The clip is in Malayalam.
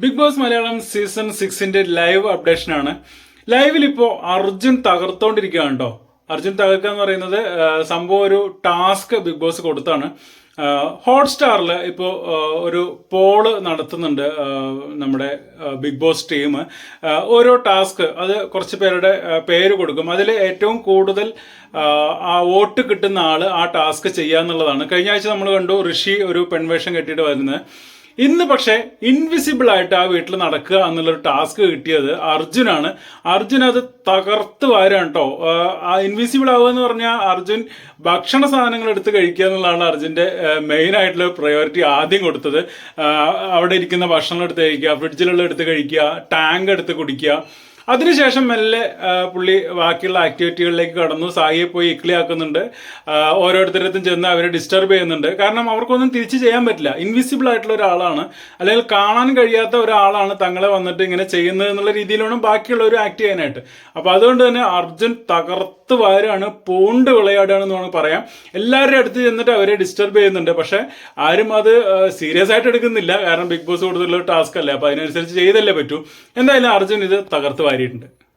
ബിഗ് ബോസ് മലയാളം സീസൺ സിക്സിന്റെ ലൈവ് അപ്ഡേഷൻ ആണ് ലൈവിൽ ഇപ്പോൾ അർജുൻ തകർത്തോണ്ടിരിക്കുകയാണ് കേട്ടോ അർജുൻ തകർക്കുക എന്ന് പറയുന്നത് സംഭവം ഒരു ടാസ്ക് ബിഗ് ബോസ് കൊടുത്താണ്. ഹോട്ട്സ്റ്റാറിൽ ഇപ്പോൾ ഒരു പോൾ നടത്തുന്നുണ്ട് നമ്മുടെ ബിഗ് ബോസ് ടീം. ഓരോ ടാസ്ക് അത് കുറച്ച് പേരുടെ പേര് കൊടുക്കും. അതിൽ ഏറ്റവും കൂടുതൽ ആ, വോട്ട് കിട്ടുന്ന ആൾ ആ ടാസ്ക് ചെയ്യുക എന്നുള്ളതാണ് കഴിഞ്ഞ ആഴ്ച നമ്മൾ കണ്ടു ഋഷി ഒരു പെൺവേഷം കെട്ടിയിട്ട് വരുന്നത്. ഇന്ന് പക്ഷേ ഇൻവിസിബിൾ ആയിട്ട് ആ വീട്ടിൽ നടക്കുക എന്നുള്ളൊരു ടാസ്ക് കിട്ടിയത് അർജുനാണ്. അർജുൻ അത് തകർത്ത് വാരാണ് കേട്ടോ ഇൻവിസിബിൾ ആവുക എന്ന് പറഞ്ഞാൽ അർജുൻ ഭക്ഷണ സാധനങ്ങൾ എടുത്ത് കഴിക്കുക എന്നുള്ളതാണ് അർജുന്റെ മെയിൻ ആയിട്ടുള്ള പ്രയോറിറ്റി ആദ്യം കൊടുത്തത്. അവിടെ ഇരിക്കുന്ന ഭക്ഷണം എടുത്ത് കഴിക്കുക ഫ്രിഡ്ജിലുള്ള എടുത്ത് കഴിക്കുക ടാങ്ക് എടുത്ത് കുടിക്കുക. അതിനുശേഷം മെല്ലെ പുള്ളി ബാക്കിയുള്ള ആക്ടിവിറ്റികളിലേക്ക് കടന്നു. സായിയെ പോയി ഇക്ലി ആക്കുന്നുണ്ട് ആ, ഓരോരുത്തരത്തും ചെന്ന് അവരെ ഡിസ്റ്റർബ് ചെയ്യുന്നുണ്ട്. കാരണം അവർക്കൊന്നും തിരിച്ചു ചെയ്യാൻ പറ്റില്ല. ഇൻവിസിബിൾ ആയിട്ടുള്ള ഒരാളാണ്. അല്ലെങ്കിൽ കാണാൻ കഴിയാത്ത ഒരാളാണ് തങ്ങളെ വന്നിട്ട് ഇങ്ങനെ ചെയ്യുന്നത് എന്നുള്ള രീതിയിലാണ് ബാക്കിയുള്ളവർ ആക്ട് ചെയ്യാനായിട്ട്. അപ്പോൾ അതുകൊണ്ട് തന്നെ അർജുൻ തകർത്ത് വാരാണ് പൂണ്ട് വിളയാടുകയാണെന്ന് വേണമെങ്കിൽ പറയാം. എല്ലാവരുടെ അടുത്ത് ചെന്നിട്ട് അവരെ ഡിസ്റ്റർബ് ചെയ്യുന്നുണ്ട്. പക്ഷേ ആരും അത് സീരിയസ് ആയിട്ട് എടുക്കുന്നില്ല. കാരണം ബിഗ് ബോസ് കൂടുതലുള്ള ടാസ്ക് അല്ലേ? അപ്പോൾ അതിനനുസരിച്ച് ചെയ്തല്ലേ പറ്റൂ. എന്തായാലും അർജുൻ ഇത് തകർത്ത് വാരിയിട്ടുണ്ട്.